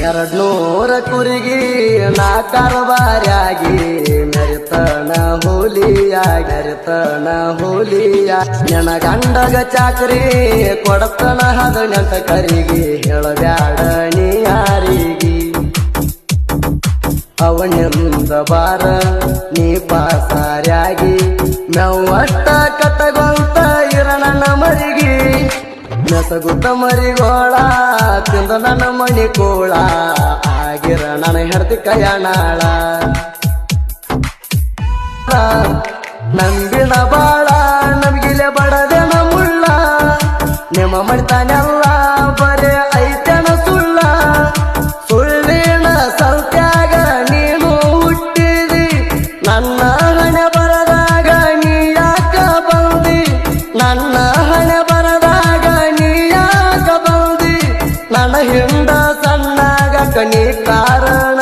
ಎರಡ್ನೂರ ಕುರಿಗಿ ನಾ ಕರಬಾರ್ಯಾಗಿ ಮೆರಿತನ ಹೋಲಿಯ ಮೆರಿತನ ಹೋಲಿಯ ನೆನ ಗಂಡಗ ಚಾಕ್ರಿ, ಕೊಡತನ ಹದಿನೆಂಟ ಕರಿಗಿ ಹೇಳಬ್ಯಾಡ ನೀ ಅವನಿಂದ ಬಾರ ನೀ ಪಾಸಾರ್ಯಾಗಿ ನಾವು ಅಷ್ಟ ಮರಿಗಿ ಮೆಸಗುತ್ತ ಮರಿಗೋಳ ತಿಂದ ನನ್ನ ಮಣಿ ಕೋಳ, ಆಗಿರ ನನ್ನ ಹೆಡ್ತಿ ಕಯಾಣಾಳ. ನಂಬಿನ ಬಾಳ ನಮಗಿಲೆ ಬಡದೆನ ಮುಳ್ಳ. ನಿಮ್ಮ ಮಡಿತಾನೆಲ್ಲ ಬರೇ ಐತೆನ ಸುಳ್ಳ. ಸುಳ್ಳಿನ ಸೌತ್ಯಾಗ ನೀನು ಹುಟ್ಟಿದಿ. ನನ್ನ ಹಣೆ ಬರದಾಗ ನೀ ಯಾಕ ಬಂದಿ? ನನ್ನ ಹಣೆ ನನ್ನ ಹಿಂದ ಸಣ್ಣಾಗ ಕಣಿ ಕಾರಣ